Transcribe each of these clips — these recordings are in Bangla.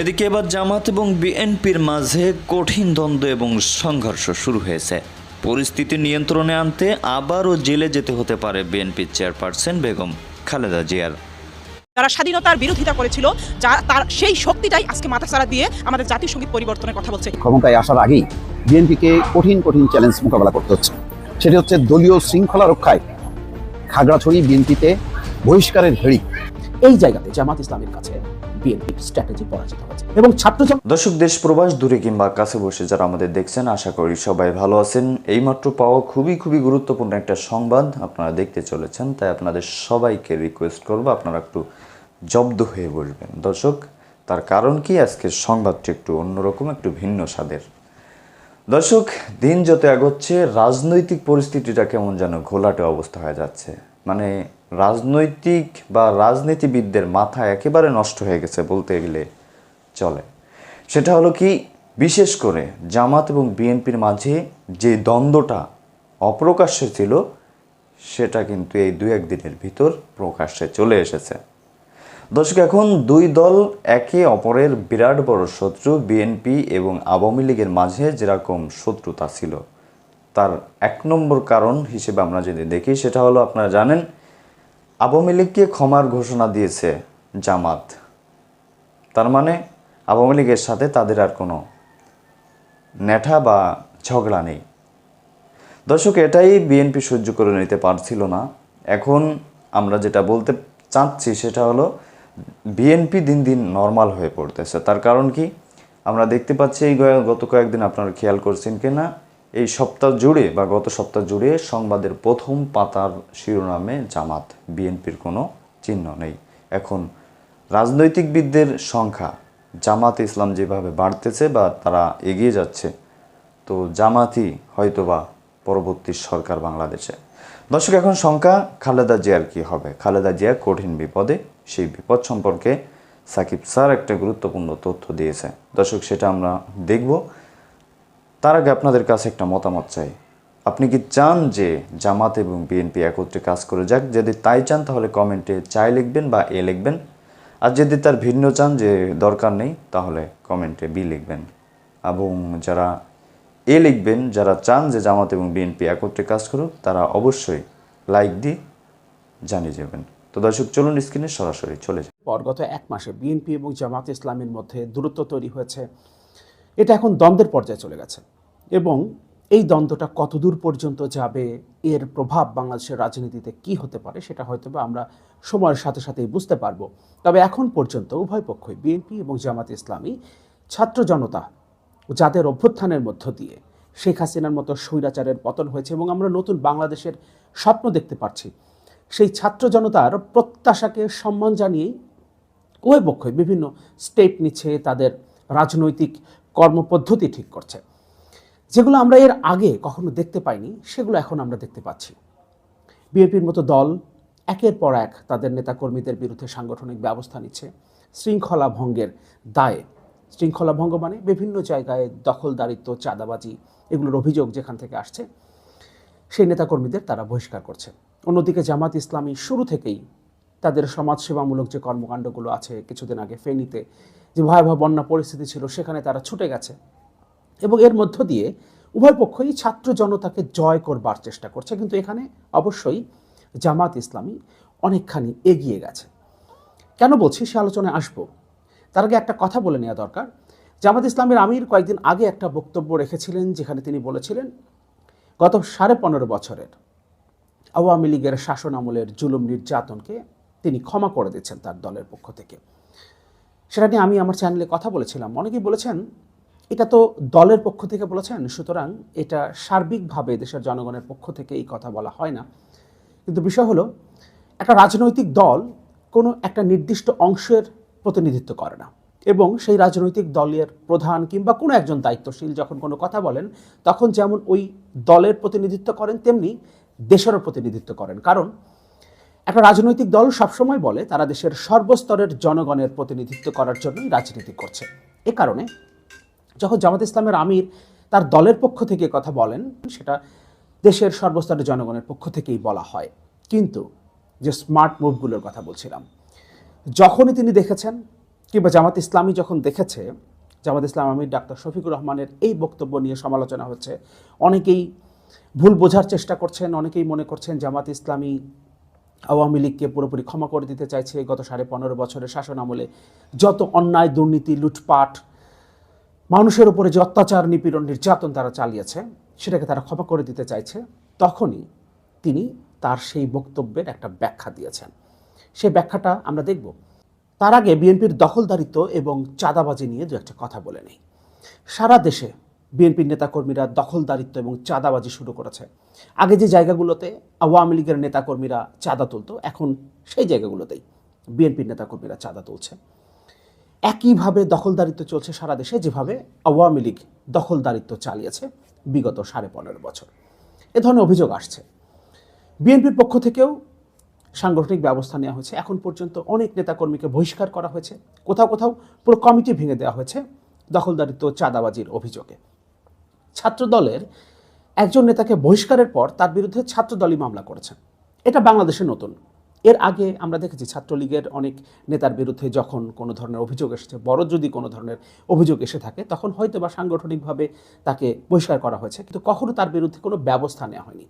এদিকে এবার জামাত এবং বিএনপির মাঝে কঠিন দ্বন্দ্ব এবং সংঘর্ষ শুরু হয়েছে। পরিস্থিতি নিয়ন্ত্রণে আনতে আবারও জেলে যেতে হতে পারে বিএনপির চেয়ারপারসন বেগম খালেদা জিয়ার। যারা স্বাধীনতার বিরোধিতা করেছিল যা তার সেই শক্তিটাই আজকে মাথাচাড়া দিয়ে আমাদের জাতীয় সংগীত পরিবর্তনের কথা বলছে। ক্ষমতায় আসার আগেই বিএনপিকে কঠিন কঠিন চ্যালেঞ্জ মোকাবেলা করতে হচ্ছে। সেটি হচ্ছে দলীয় শৃঙ্খলা রক্ষায় খাগড়াছড়ি বিএনপিতে বহিষ্কারের হেড়ি এই জায়গাতে জামাত ইসলামের কাছে বিএনপির স্ট্র্যাটেজি পরাজিত হয়েছে এবং ছাত্র দর্শক, দেশ প্রবাস দূরে কিংবা কাছে বসে যারা আমাদের দেখছেন, আশা করি সবাই ভালো আছেন। এইমাত্র পাওয়া খুবই খুবই গুরুত্বপূর্ণ একটা সংবাদ আপনারা দেখতে চলেছেন, তাই আপনাদের সবাইকে রিকোয়েস্ট করব আপনারা একটু জব্দ হয়ে বসবেন। দর্শক, তার কারণ কি? আজকের সংবাদটি একটু অন্যরকম, একটু ভিন্ন স্বাদের। দর্শক, দিন যত এগোচ্ছে, রাজনৈতিক পরিস্থিতিটা কেমন যেন ঘোলাটে অবস্থা হয়ে যাচ্ছে। মানে রাজনৈতিক বা রাজনীতিবিদদের মাথা একেবারে নষ্ট হয়ে গেছে বলতে গেলে চলে। সেটা হলো কি, বিশেষ করে জামাত এবং বিএনপির মাঝে যে দ্বন্দ্বটা অপ্রকাশ্যে ছিল, সেটা কিন্তু এই দু একদিনের ভিতর প্রকাশ্যে চলে এসেছে। দর্শক, এখন দুই দল একে অপরের বিরাট বড় শত্রু, বিএনপি এবং আওয়ামী লীগের মাঝে যেরকম শত্রুতা ছিল, তার এক নম্বর কারণ হিসেবে আমরা যদি দেখি, সেটা হলো আপনারা জানেন আওয়ামী লীগকে ক্ষমার ঘোষণা দিয়েছে জামাত। তার মানে আওয়ামী লীগের সাথে তাদের আর কোনো নেঠা বা ঝগড়া নেই। দর্শক, এটাই বিএনপি সহ্য করে নিতে পারছিল না। এখন আমরা যেটা বলতে চাচ্ছি, সেটা হলো বিএনপি দিন দিন নর্মাল হয়ে পড়তেছে। তার কারণ কি? আমরা দেখতে পাচ্ছি এই গত কয়েকদিন আপনারা খেয়াল করছেন কিনা? এই সপ্তাহ জুড়ে বা গত সপ্তাহ জুড়ে সংবাদের প্রথম পাতার শিরোনামে জামাত, বিএনপির কোনো চিহ্ন নেই। এখন রাজনৈতিকবিদদের সংখ্যা, জামাত ইসলাম যেভাবে বাড়তেছে বা তারা এগিয়ে যাচ্ছে, তো জামাতই হয়তোবা পরবর্তী সরকার বাংলাদেশে। দর্শক, এখন সংখ্যা খালেদা জিয়ার কি হবে? খালেদা জিয়া কঠিন বিপদে, সেই বিপদ সম্পর্কে সাকিব স্যার একটা গুরুত্বপূর্ণ তথ্য দিয়েছে। দর্শক, সেটা আমরা দেখব। তার আগে আপনাদের কাছে একটা মতামত চাই। আপনি কি চান যে জামাত এবং বিএনপি একত্রে কাজ করে যাক? যদি তাই চান, তাহলে কমেন্টে চাই লিখবেন বা এ লিখবেন। আর যদি তার ভিন্ন চান যে দরকার নেই, তাহলে কমেন্টে বি লিখবেন। এবং যারা এ লিখবেন, যারা চান যে জামাত এবং বিএনপি একত্রে কাজ করুক, তারা অবশ্যই লাইক দিয়ে জানিয়ে যাবেন। তো দর্শক, চলুন স্ক্রিনে সরাসরি চলে যান গত এক মাসে বিএনপি এবং জামাত ইসলামের মধ্যে দূরত্ব তৈরি হয়েছে। এটা এখন দ্বন্দ্বের পর্যায়ে চলে গেছে। এবং এই দ্বন্দ্বটা কতদূর পর্যন্ত যাবে, এর প্রভাব বাংলাদেশের রাজনীতিতে কি হতে পারে সেটা হয়তো বা আমরা সময়ের সাথে সাথেই বুঝতে পারব। তবে এখন পর্যন্ত উভয় পক্ষই, বিএনপি এবং জামাত ইসলামী, ছাত্র জনতা যাদের অভ্যুত্থানের মধ্য দিয়ে শেখ হাসিনার মতো স্বৈরাচারের পতন হয়েছে এবং আমরা নতুন বাংলাদেশের স্বপ্ন দেখতে পাচ্ছি সেই ছাত্র জনতার প্রত্যাশাকে সম্মান জানিয়েই উভয় পক্ষই বিভিন্ন স্টেপ নিচ্ছে তাদের রাজনৈতিক কর্মপদ্ধতি ঠিক করছে। যেগুলো আমরা এর আগে কখনো দেখতে পাইনি, সেগুলো এখন আমরা দেখতে পাচ্ছি। বিএনপির মতো দল একের পর এক তাদের নেতাকর্মীদের বিরুদ্ধে সাংগঠনিক ব্যবস্থা নিচ্ছে, শৃঙ্খলা ভঙ্গের দায়ে। শৃঙ্খলা ভঙ্গ মানে বিভিন্ন জায়গায় দখলদারিত্ব, চাঁদাবাজি, এগুলোর অভিযোগ যেখান থেকে আসছে, সেই নেতাকর্মীদের তারা বহিষ্কার করছে। অন্যদিকে জামাত ইসলামী শুরু থেকেই তাদের সমাজসেবামূলক যে কর্মকাণ্ডগুলো আছে কিছুদিন আগে ফেনীতে, যে ভয়াবহ বন্যা পরিস্থিতি ছিল, সেখানে তারা ছুটে গেছে। এবং এর মধ্য দিয়ে উভয় পক্ষই ছাত্র জনতাকে জয় করবার চেষ্টা করছে। কিন্তু এখানে অবশ্যই জামাত ইসলামী অনেকখানি এগিয়ে গেছে। কেন বলছি সে আলোচনায় আসব? তার আগে একটা কথা বলে নেওয়া দরকার। জামাত ইসলামের আমির কয়েকদিন আগে একটা বক্তব্য রেখেছিলেন, যেখানে তিনি বলেছিলেন, গত সাড়ে পনেরো বছরের আওয়ামী লীগের শাসন আমলের জুলুম নির্যাতনকে তিনি ক্ষমা করে দিচ্ছেন তার দলের পক্ষ থেকে। সেটা নিয়ে আমি আমার চ্যানেলে কথা বলেছিলাম। অনেকেই বলেছেন, এটা তো দলের পক্ষ থেকে বলেছেন, সুতরাং এটা সার্বিকভাবে দেশের জনগণের পক্ষ থেকে এই কথা বলা হয় না। কিন্তু বিষয় হলো, একটা রাজনৈতিক দল কোনো একটা নির্দিষ্ট অংশের প্রতিনিধিত্ব করে না। এবং সেই রাজনৈতিক দলের প্রধান কিংবা কোনো একজন দায়িত্বশীল যখন কোনো কথা বলেন, তখন যেমন ওই দলের প্রতিনিধিত্ব করেন, তেমনি দেশেরও প্রতিনিধিত্ব করেন। কারণ একটা রাজনৈতিক দল সবসময় বলে তারা দেশের সর্বস্তরের জনগণের প্রতিনিধিত্ব করার জন্যই রাজনীতি করছে। এ কারণে যখন জামাত ইসলামের আমির তার দলের পক্ষ থেকে কথা বলেন, সেটা দেশের সর্বস্তরের জনগণের পক্ষ থেকেই বলা হয়। কিন্তু যে স্মার্ট মুভগুলোর কথা বলছিলাম, যখনই তিনি দেখেছেন কিংবা জামাত ইসলামী যখন দেখেছে, জামাত ইসলাম আমির ডাক্তার শফিকুর রহমানের এই বক্তব্য নিয়ে সমালোচনা হচ্ছে, অনেকেই ভুল বোঝার চেষ্টা করছেন, অনেকেই মনে করছেন জামাত ইসলামী আওয়ামী লীগকে পুরোপুরি ক্ষমা করে দিতে চাইছে গত সাড়ে পনেরো বছরের শাসন আমলে। যত অন্যায়, দুর্নীতি, লুটপাট, মানুষের উপরে যে অত্যাচার, নিপীড়ন, নির্যাতন তারা চালিয়েছে, সেটাকে তারা ক্ষমা করে দিতে চাইছে, তখনই তিনি তার সেই বক্তব্যের একটা ব্যাখ্যা দিয়েছেন। সেই ব্যাখ্যাটা আমরা দেখব। তার আগে বিএনপির দখলদারিত্ব এবং চাঁদাবাজি নিয়ে দু একটা কথা বলে নেই। সারা দেশে বিএনপির নেতাকর্মীরা দখলদারিত্ব এবং চাঁদাবাজি শুরু করেছে। আগে যে জায়গাগুলোতে আওয়ামী লীগের নেতাকর্মীরা চাঁদা তুলতো, এখন সেই জায়গাগুলোতেই বিএনপির নেতাকর্মীরা চাঁদা তুলছে। একইভাবে দখলদারিত্ব চলছে সারা দেশে, যেভাবে আওয়ামী লীগ দখলদারিত্ব চালিয়েছে বিগত সাড়ে পনেরো বছর। এ ধরনের অভিযোগ আসছে। বিএনপির পক্ষ থেকেও সাংগঠনিক ব্যবস্থা নেওয়া হয়েছে। এখন পর্যন্ত অনেক নেতাকর্মীকে বহিষ্কার করা হয়েছে। কোথাও কোথাও পুরো কমিটি ভেঙে দেওয়া হয়েছে দখলদারিত্ব চাঁদাবাজির অভিযোগে। ছাত্রদলের একজন নেতাকে বহিষ্কারের পর তার বিরুদ্ধে ছাত্রদলই মামলা করেছে। এটা বাংলাদেশে নতুন। এর আগে আমরা দেখেছি ছাত্রলীগের অনেক নেতার বিরুদ্ধে যখন কোনো ধরনের অভিযোগ এসেছে, বড় যদি কোনো ধরনের অভিযোগ এসে থাকে, তখন হয়তো বা সাংগঠনিকভাবে তাকে বহিষ্কার করা হয়েছে, কিন্তু কখনো তার বিরুদ্ধে কোনো ব্যবস্থা নেওয়া হয়নি।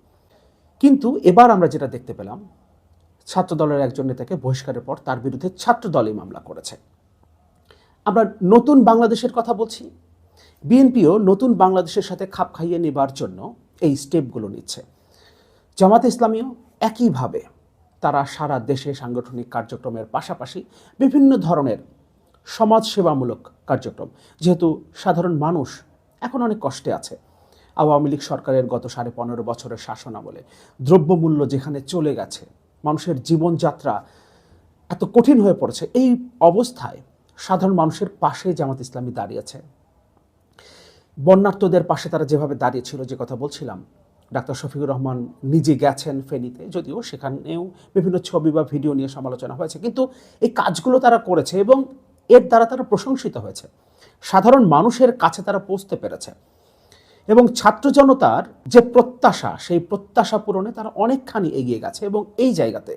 কিন্তু এবার আমরা যেটা দেখতে পেলাম, ছাত্রদলের একজন নেতাকে বহিষ্কারের পর তার বিরুদ্ধে ছাত্রদলই মামলা করেছে। আমরা নতুন বাংলাদেশের কথা বলছি বিএনপিও নতুন বাংলাদেশের সাথে খাপ খাইয়ে নেবার জন্য এই স্টেপগুলো নিচ্ছে। জামাত ইসলামীও একইভাবে তারা সারা দেশে সাংগঠনিক কার্যক্রমের পাশাপাশি বিভিন্ন ধরনের সমাজসেবামূলক কার্যক্রম। যেহেতু সাধারণ মানুষ এখন অনেক কষ্টে আছে। আওয়ামী লীগ সরকারের গত সাড়ে পনেরো বছরের শাসন আমলে দ্রব্যমূল্য যেখানে চলে গেছে, মানুষের জীবনযাত্রা এত কঠিন হয়ে পড়েছে, এই অবস্থায় সাধারণ মানুষের পাশে জামাত ইসলামী দাঁড়িয়েছে বন্যার্থদের পাশে তারা যেভাবে দাঁড়িয়েছিল যে কথা বলছিলাম, ডাক্তার শফিকুর রহমান নিজে গেছেন ফেনীতে, যদিও সেখানেও বিভিন্ন ছবি বা ভিডিও নিয়ে সমালোচনা হয়েছে, কিন্তু এই কাজগুলো তারা করেছে এবং এর দ্বারা তারা প্রশংসিত হয়েছে। সাধারণ মানুষের কাছে তারা পৌঁছতে পেরেছে। এবং ছাত্র জনতার যে প্রত্যাশা, সেই প্রত্যাশা পূরণে তারা অনেকখানি এগিয়ে গেছে এবং এই জায়গাতে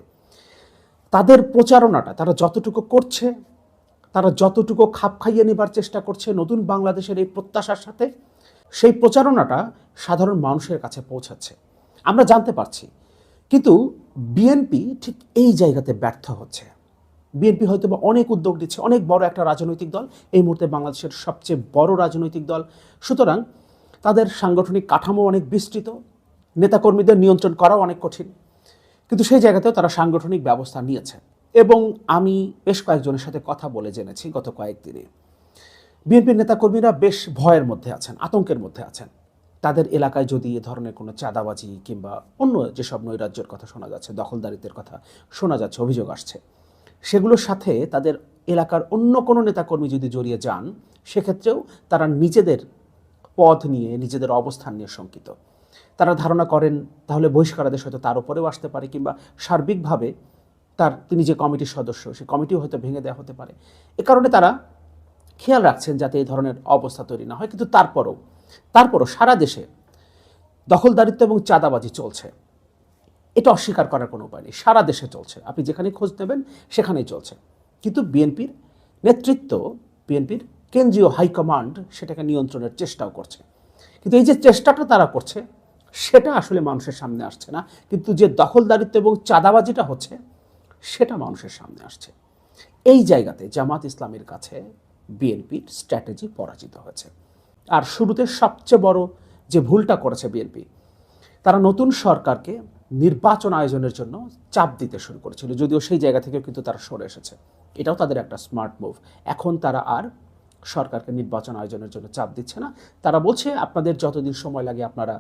তাদের প্রচারণাটা, তারা যতটুকু করছে তারা যতটুকু খাপ খাইয়ে নেবার চেষ্টা করছে নতুন বাংলাদেশের এই প্রত্যাশার সাথে, সেই প্রচারণাটা সাধারণ মানুষের কাছে পৌঁছাচ্ছে। আমরা জানতে পারছি। কিন্তু বিএনপি ঠিক এই জায়গাতে ব্যর্থ হচ্ছে। বিএনপি হয়তো বা অনেক উদ্যোগ নিচ্ছে, অনেক বড় একটা রাজনৈতিক দল, এই মুহূর্তে বাংলাদেশের সবচেয়ে বড় রাজনৈতিক দল। সুতরাং তাদের সাংগঠনিক কাঠামো অনেক বিস্তৃত, নেতাকর্মীদের নিয়ন্ত্রণ করাও অনেক কঠিন। কিন্তু সেই জায়গাতেও তারা সাংগঠনিক ব্যবস্থা নিয়েছে। এবং আমি বেশ কয়েকজনের সাথে কথা বলে জেনেছি গত কয়েকদিনে। বিএনপির নেতাকর্মীরা বেশ ভয়ের মধ্যে আছেন, আতঙ্কের মধ্যে আছেন। তাদের এলাকায় যদি এ ধরনের কোনো চাঁদাবাজি কিংবা অন্য যেসব নৈরাজ্যের কথা শোনা যাচ্ছে, দখলদারিত্বের কথা শোনা যাচ্ছে, অভিযোগ আসছে, সেগুলোর সাথে তাদের এলাকার অন্য কোনো নেতাকর্মী যদি জড়িয়ে যান, সেক্ষেত্রেও তারা নিজেদের পথ নিয়ে, নিজেদের অবস্থান নিয়ে শঙ্কিত। তারা ধারণা করেন, তাহলে বহিষ্কারাদেশ হয়তো তার উপরেও আসতে পারে কিংবা সার্বিকভাবে তার, তিনি যে কমিটির সদস্য সেই কমিটিও হয়তো ভেঙে দেওয়া হতে পারে। এ কারণে তারা খেয়াল রাখছেন যাতে এই ধরনের অবস্থা তৈরি না হয়। কিন্তু তারপরও তারপরও সারা দেশে দখলদারিত্ব এবং চাঁদাবাজি চলছে। এটা অস্বীকার করার কোনো উপায় নেই। সারা দেশে চলছে। আপনি যেখানে খোঁজ নেবেন, সেখানেই চলছে। কিন্তু বিএনপির নেতৃত্ব, বিএনপির কেন্দ্রীয় হাইকমান্ড সেটাকে নিয়ন্ত্রণের চেষ্টাও করছে। কিন্তু এই যে চেষ্টাটা তারা করছে, সেটা আসলে মানুষের সামনে আসছে না। কিন্তু যে দখলদারিত্ব এবং চাঁদাবাজিটা হচ্ছে সেটা মানুষের সামনে আসছে। এই জায়গাতে জামাত ইসলামের কাছে বিএনপির স্ট্র্যাটেজি পরাজিত হয়েছে। আর শুরুতে সবচেয়ে বড় যে ভুলটা করেছে বিএনপি, তারা নতুন সরকারকে নির্বাচন আয়োজনের জন্য চাপ দিতে শুরু করেছিল, যদিও সেই জায়গা থেকেও কিন্তু তারা সরে এসেছে। এটাও তাদের একটা স্মার্ট মুভ এখন তারা আর সরকারকে নির্বাচন আয়োজনের জন্য চাপ দিচ্ছে না। তারা বলছে, আপনাদের যতদিন সময় লাগে আপনারা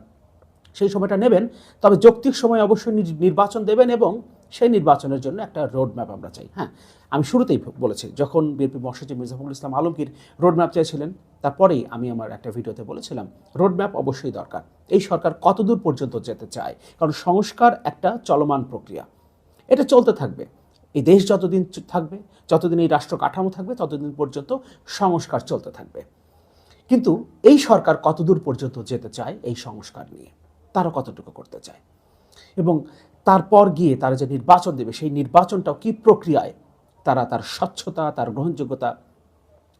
সেই সময়টা নেবেন। তবে যৌক্তিক সময় অবশ্যই নির- নির্বাচন দেবেন এবং সেই নির্বাচনের জন্য একটা রোড ম্যাপ আমরা চাই। হ্যাঁ আমি শুরুতেই বলেছি, যখন বিএনপি মহাসচিব মির্জাফখরুল ইসলাম আলমগীর রোড ম্যাপ চাইছিলেন তারপরেই আমি আমার একটা ভিডিওতে বলেছিলাম রোড ম্যাপ অবশ্যই দরকার। এই সরকার কতদূর পর্যন্ত যেতে চায়? কারণ সংস্কার একটা চলমান প্রক্রিয়া। এটা চলতে থাকবে। এই দেশ যতদিন থাকবে, যতদিন এই রাষ্ট্র কাঠামো থাকবে, ততদিন পর্যন্ত সংস্কার চলতে থাকবে। কিন্তু এই সরকার কতদূর পর্যন্ত যেতে চায় এই সংস্কার নিয়ে? তারা কতটুকু করতে চায়। এবং তারপর গিয়ে তারা যে নির্বাচন দেবে, সেই নির্বাচনটাও কি প্রক্রিয়ায়? তারা তার স্বচ্ছতা, তার গ্রহণযোগ্যতা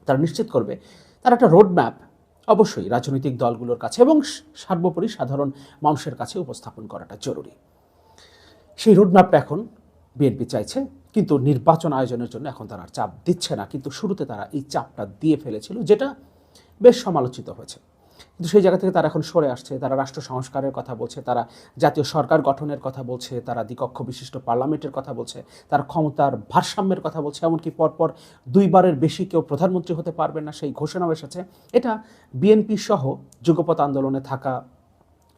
তারা নিশ্চিত করবে। তার একটা রোড ম্যাপ অবশ্যই রাজনৈতিক দলগুলোর কাছে এবং সর্বোপরি সাধারণ মানুষের কাছে উপস্থাপন করাটা জরুরি। সেই রোডম্যাপটা এখন বিএনপি চাইছে, কিন্তু নির্বাচন আয়োজনের জন্য এখন তারা চাপ দিচ্ছে না। কিন্তু শুরুতে তারা এই চাপটা দিয়ে ফেলেছিল, যেটা বেশ সমালোচিত হয়েছে। কিন্তু সেই জায়গা থেকে তারা এখন সরে আসছে। তারা রাষ্ট্র সংস্কারের কথা বলছে, তারা জাতীয় সরকার গঠনের কথা বলছে, তারা দ্বিকক্ষ বিশিষ্ট পার্লামেন্টের কথা বলছে, তারা ক্ষমতার ভারসাম্যের কথা বলছে, এমনকি পরপর দুইবারের বেশি কেউ প্রধানমন্ত্রী হতে পারবে না সেই ঘোষণাও এসেছে। এটা বিএনপি সহ যুগপৎ আন্দোলনে থাকা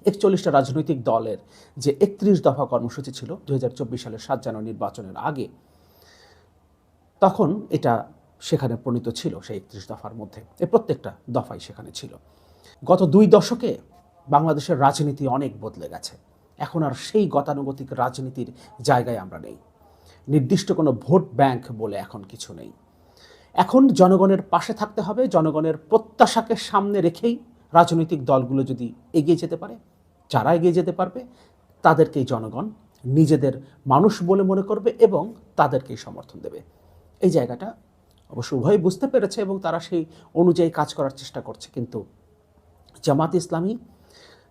একচল্লিশটা রাজনৈতিক দলের যে একত্রিশ দফা কর্মসূচি ছিল দু হাজার চব্বিশ সালের সাত জানুয়ারি নির্বাচনের আগে, তখন এটা সেখানে প্রণীত ছিল সেই একত্রিশ দফার মধ্যে। এ প্রত্যেকটা দফাই সেখানে ছিল। গত দুই দশকে বাংলাদেশের রাজনীতি অনেক বদলে গেছে। এখন আর সেই গতানুগতিক রাজনীতির জায়গায় আমরা নেই। নির্দিষ্ট কোনো ভোট ব্যাংক বলে এখন কিছু নেই। এখন জনগণের পাশে থাকতে হবে, জনগণের প্রত্যাশাকে সামনে রেখেই রাজনৈতিক দলগুলো যদি এগিয়ে যেতে পারে, যারা এগিয়ে যেতে পারবে, তাদেরকেই জনগণ নিজেদের মানুষ বলে মনে করবে এবং তাদেরকেই সমর্থন দেবে। এই জায়গাটা অবশ্য উভয় বুঝতে পেরেছে এবং তারা সেই অনুযায়ী কাজ করার চেষ্টা করছে, কিন্তু জামাত ইসলামী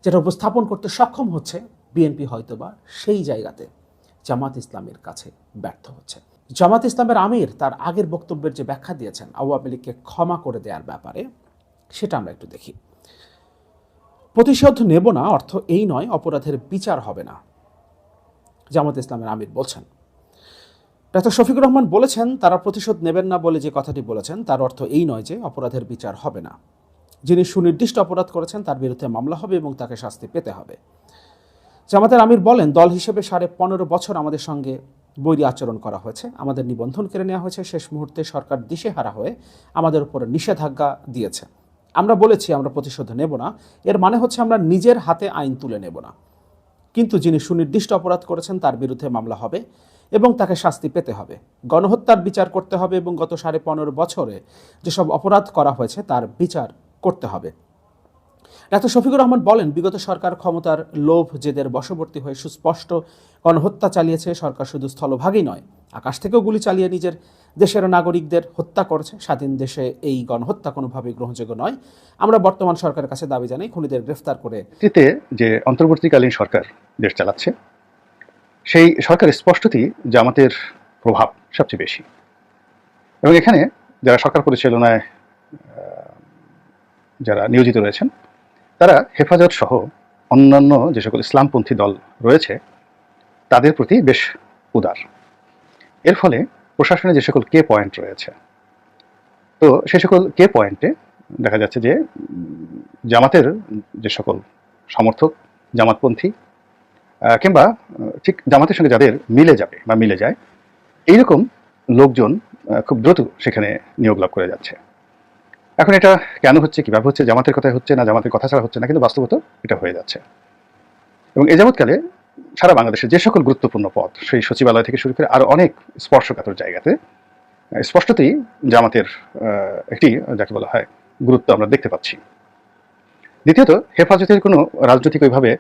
যেটা উপস্থাপন করতে সক্ষম হচ্ছে বিএনপি হয়তোবা সেই জায়গাতে জামাত ইসলামের কাছে ব্যর্থ হচ্ছে। জামাত ইসলামের আমির তার আগের বক্তব্যের যে ব্যাখ্যা দিয়েছেন, আওয়ামী লীগকে ক্ষমা করে দেওয়ার ব্যাপারে, সেটা আমরা একটু দেখি। প্রতিশোধ নেব না, অর্থ এই নয়, অপরাধের বিচার হবে না, জামাত ইসলামের আমির বলছেন। ডাক্তার শফিকুর রহমান বলেছেন, তারা প্রতিশোধ নেবেন না বলে যে কথাটি বলেছেন, তার অর্থ এই নয় যে অপরাধের বিচার হবে না। যিনি সুনির্দিষ্ট অপরাধ করেছেন, তার বিরুদ্ধে মামলা হবে এবং তাকে শাস্তি পেতে হবে। জামাতের আমির বলেন, দল হিসেবে সাড়ে পনেরো বছর আমাদের সঙ্গে বৈরী আচরণ করা হয়েছে। আমাদের নিবন্ধন কেড়ে নেওয়া হয়েছে। শেষ মুহূর্তে সরকার দিশেহারা হয়ে আমাদের উপর নিষেধাজ্ঞা দিয়েছে। আমরা বলেছি, আমরা প্রতিশোধ নেব না। এর মানে হচ্ছে আমরা নিজের হাতে আইন তুলে নেব না। কিন্তু যিনি সুনির্দিষ্ট অপরাধ করেছেন, তার বিরুদ্ধে মামলা হবে এবং তাকে শাস্তি পেতে হবে। গণহত্যার বিচার করতে হবে এবং গত সাড়ে পনেরো বছরে যেসব অপরাধ করা হয়েছে, তার বিচার করতে হবে। ডাক্তার শফিকুর রহমান বলেন, বিগত সরকার ক্ষমতার লোভ, জেদের বশবর্তী হয়ে সুস্পষ্ট গণহত্যা চালিয়েছে। সরকার শুধু স্থলভাগই নয়, আকাশ থেকেও গুলি চালিয়ে নিজের দেশের নাগরিকদের হত্যা করেছে। স্বাধীন দেশে এই গণহত্যা কোনোভাবেই গ্রহণযোগ্য নয়। আমরা বর্তমান সরকারের কাছে দাবি জানাই, খুনিদের গ্রেফতার করে যে অন্তর্বর্তীকালীন সরকার দেশ চালাচ্ছে, সেই সরকার স্পষ্টতই জামাতের প্রভাব সবচেয়ে বেশি। এবং এখানে যারা সরকার পরিচালনায় যারা নিয়োজিত রয়েছেন, তারা হেফাজত সহ অন্যান্য যে সকল ইসলামপন্থী দল রয়েছে, তাদের প্রতি বেশ উদার। এর ফলে প্রশাসনে যে সকল কে পয়েন্ট রয়েছে, তো সে সকল কে পয়েন্টে দেখা যাচ্ছে যে, জামাতের যে সকল সমর্থক, জামাতপন্থী কিংবা, ঠিক জামাতের সঙ্গে যাদের মিলে যাবে বা মিলে যায়, এইরকম লোকজন খুব দ্রুত সেখানে নিয়োগ লাভ করে যাচ্ছে। এখন এটা কেন হচ্ছে, কীভাবে হচ্ছে, জামাতের কথায় হচ্ছে না, জামাতের কথা ছাড়া হচ্ছে না, কিন্তু বাস্তবত এটা হয়ে যাচ্ছে। এবং এ যাবৎকালে সারা বাংলাদেশের যে সকল গুরুত্বপূর্ণ পদ সেই সচিবালয় থেকে শুরু করে আরও অনেক স্পর্শকাতর জায়গাতে স্পষ্টতই জামাতের একটি, যাকে বলা হয়, গুরুত্ব আমরা দেখতে পাচ্ছি। দ্বিতীয়ত, হেফাজতের কোনো রাজনৈতিক ওইভাবে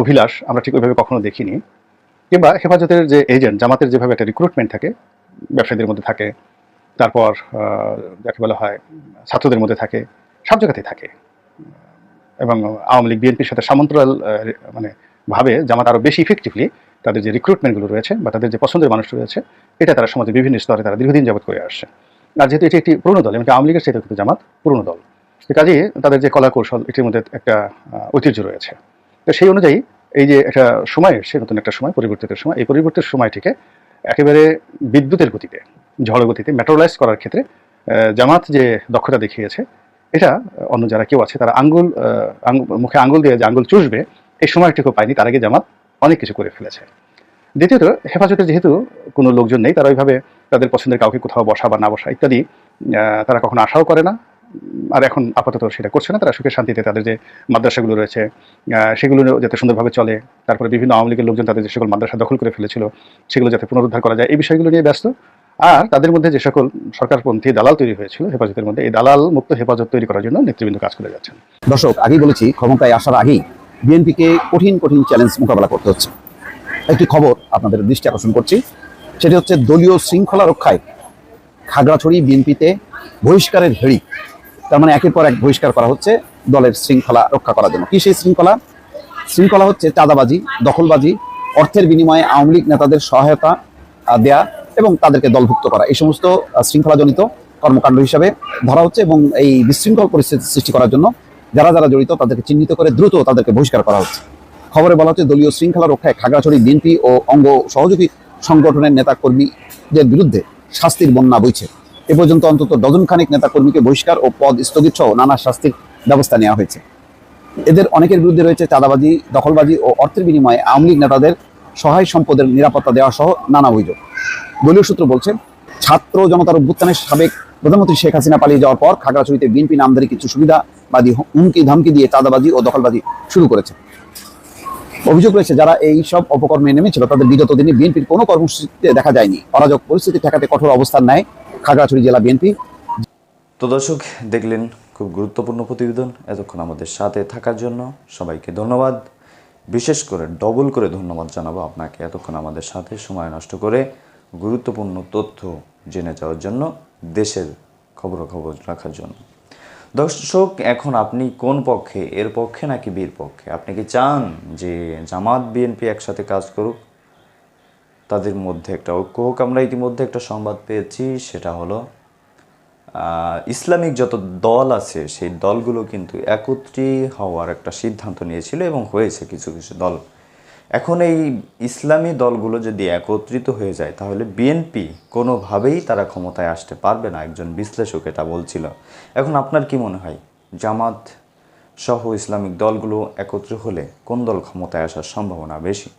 অভিলাষ আমরা ঠিক ওইভাবে কখনো দেখিনি। কিংবা হেফাজতের যে এজেন্ট জামাতের যেভাবে একটা রিক্রুটমেন্ট থাকে, ব্যবসায়ীদের মধ্যে থাকে তারপর যাকে বলা হয় ছাত্রদের মধ্যে থাকে, সব জায়গাতেই থাকে। এবং আওয়ামী লীগ, বিএনপির সাথে সমান্তরাল মানে ভাবে জামাত আরও বেশি ইফেক্টিভলি তাদের যে রিক্রুটমেন্টগুলো রয়েছে বা তাদের যে পছন্দের মানুষ রয়েছে, এটা তারা সমাজের বিভিন্ন স্তরে তারা দীর্ঘদিন যাবত করে আসছে। আর যেহেতু এটি একটি পুরনো দল, এমনকি আওয়ামী লীগের সেটা জামাত পুরনো দল। তো কাজেই তাদের যে কলা কৌশল, এটির মধ্যে একটা ঐতিহ্য রয়েছে। তো সেই অনুযায়ী এই যে একটা সময় এসছে নতুন একটা সময় পরিবর্তিতের সময়, এই পরিবর্তিত সময়টিকে একেবারে বিদ্যুতের গতিতে ঝড় গতিতে মেট্রোলাইজ করার ক্ষেত্রে জামাত যে দক্ষতা দেখিয়েছে, এটা অন্য যারা কেউ আছে, তারা আঙ্গুল মুখে আঙ্গুল দিয়ে যে আঙ্গুল চুষবে, এই সময়টুকু পায়নি, তার আগে জামাত অনেক কিছু করে ফেলেছে। দ্বিতীয়ত, হেফাজতে যেহেতু কোনো লোকজন নেই, তারা ওইভাবে তাদের পছন্দের কাউকে কোথাও বসা বা না বসা ইত্যাদি তারা কখনো আশাও করে না। আর এখন আপাতত সেটা করছে না, তারা সুখে শান্তিতে তাদের যে মাদ্রাসাগুলো রয়েছে সেগুলো যাতে সুন্দরভাবে চলে। তারপরে বিভিন্ন আওয়ামী লীগের লোকজন তাদের যে সকল মাদ্রাসা দখল করে ফেলেছিল, সেগুলো যাতে পুনরুদ্ধার করা যায়, এই বিষয়গুলো নিয়ে ব্যস্ত। আর তাদের মধ্যে যে সকল সরকারপন্থী দালাল তৈরি হয়েছিল, হেফাজতের মধ্যে এই দালাল মুক্ত হেফাজত তৈরি করার জন্য নেতৃবৃন্দ কাজ করে যাচ্ছেন। দর্শক, আগেই বলেছি, ক্ষমতায় আসার আগেই বিএনপিকে কঠিন কঠিন চ্যালেঞ্জ মোকাবেলা করতে হচ্ছে। একটি খবর আপনাদের দৃষ্টি আকর্ষণ করছি, সেটি হচ্ছে দলীয় শৃঙ্খলা রক্ষায় খাগড়াছড়ি বিএনপিতে বহিষ্কারের হেড়ি তার মানে একের পর এক বহিষ্কার করা হচ্ছে দলের শৃঙ্খলা রক্ষা করার জন্য। কি সেই শৃঙ্খলা? শৃঙ্খলা হচ্ছে চাঁদাবাজি, দখলবাজি, অর্থের বিনিময়ে আওয়ামী লীগ নেতাদের সহায়তা দেয়া এবং তাদেরকে দলভুক্ত করা। এই সমস্ত শৃঙ্খলাজনিত কর্মকাণ্ড হিসাবে ধরা হচ্ছে এবং এই বিশৃঙ্খল পরিস্থিতি সৃষ্টি করার জন্য যারা যারা জড়িত তাদেরকে চিহ্নিত করে দ্রুত তাদেরকে বহিষ্কার করা হচ্ছে। খবরে বলা হচ্ছে, দলীয় শৃঙ্খলা রক্ষায় খাগড়াছড়ি বিএনপি ও অঙ্গ সহযোগী সংগঠনের নেতাকর্মীদের বিরুদ্ধে শাস্তির বন্যা বইছে। এ পর্যন্ত অন্তত ডজন খানিক নেতাকর্মীকে বহিষ্কার ও পদ স্থগিত সহ নানা শাস্তির ব্যবস্থা নেওয়া হয়েছে। এদের অনেকের বিরুদ্ধে রয়েছে চাঁদাবাজি, দখলবাজি ও অর্থের বিনিময়ে আওয়ামী লীগ নেতাদের সহায় সম্পদের নিরাপত্তা দেওয়া সহ নানা অভিযোগ। দলীয় সূত্র বলছে, ছাত্র জনতার অভ্যুত্থানের সাবেক প্রধানমন্ত্রী শেখ হাসিনা পালিয়ে যাওয়ার পর খাগড়াছড়িতে বিএনপি নামদারি কিছু সুবিধাবাদী হুমকি ধামকি দিয়ে চাঁদাবাজি ও দখলবাজি শুরু করেছে। অভিযোগ রয়েছে, যারা এই সব অপকর্মে নেমেছিল, তাদের বিগত দিনে বিএনপির কোনো কর্মসূচিতে দেখা যায়নি। অরাজক পরিস্থিতি ঠেকাতে কঠোর অবস্থান নেয় খাগড়াছড়ি জেলা বিএনপি। তো দর্শক, দেখলেন খুব গুরুত্বপূর্ণ প্রতিবেদন। এতক্ষণ আমাদের সাথে থাকার জন্য সবাইকে ধন্যবাদ। বিশেষ করে ডবল করে ধন্যবাদ জানাব আপনাকে এতক্ষণ আমাদের সাথে। সময় নষ্ট করে গুরুত্বপূর্ণ তথ্য জেনে যাওয়ার জন্য, দেশের খবরাখবর রাখার জন্য। দর্শক, এখন আপনি কোন পক্ষে? এর পক্ষে নাকি বীর পক্ষে? আপনি কি চান যে জামাত, বিএনপি একসাথে কাজ করুক? তাদের মধ্যে একটা ঐক্য হোক। আমরা ইতিমধ্যে একটা সংবাদ পেয়েছি, সেটা হলো ইসলামিক যত দল আছে, সেই দলগুলো কিন্তু একত্রী হওয়ার একটা সিদ্ধান্ত নিয়েছিল এবং হয়েছে কিছু কিছু দল। এখন এই ইসলামী দলগুলো যদি একত্রিত হয়ে যায়, তাহলে বিএনপি কোনোভাবেই তারা ক্ষমতায় আসতে পারবে না, একজন বিশ্লেষক এটা বলছিল। এখন আপনার কি মনে হয়? জামাত সহ ইসলামিক দলগুলো একত্র হলে কোন দল ক্ষমতায় আসার সম্ভাবনা বেশি?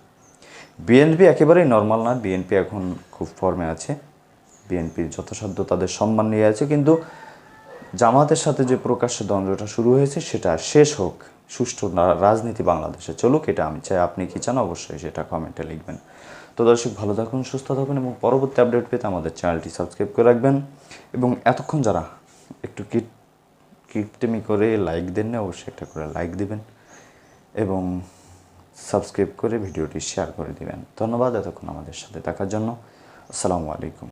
বিএনপি একেবারেই নর্মাল না বিএনপি এখন খুব ফর্মে আছে। বিএনপির যথাসাধ্য তাদের সম্মান নিয়ে আছে। কিন্তু জামাতের সাথে যে প্রকাশ্য দ্বন্দ্বটা শুরু হয়েছে, সেটা শেষ হোক। সুষ্ঠু রাজনীতি বাংলাদেশে চলুক, এটা আমি চাই। আপনি কি চান? অবশ্যই সেটা কমেন্টে লিখবেন। তো দর্শক, ভালো থাকুন, সুস্থ থাকুন এবং পরবর্তী আপডেট পেতে আমাদের চ্যানেলটি সাবস্ক্রাইব করে রাখবেন। এবং এতক্ষণ যারা একটু কিট কিপটেমি করে লাইক দেন না অবশ্যই একটা করে লাইক দিবেন এবং সাবস্ক্রাইব করে ভিডিওটি শেয়ার করে দিবেন। ধন্যবাদ, এতক্ষণ আমাদের সাথে থাকার জন্য। আসসালামু আলাইকুম।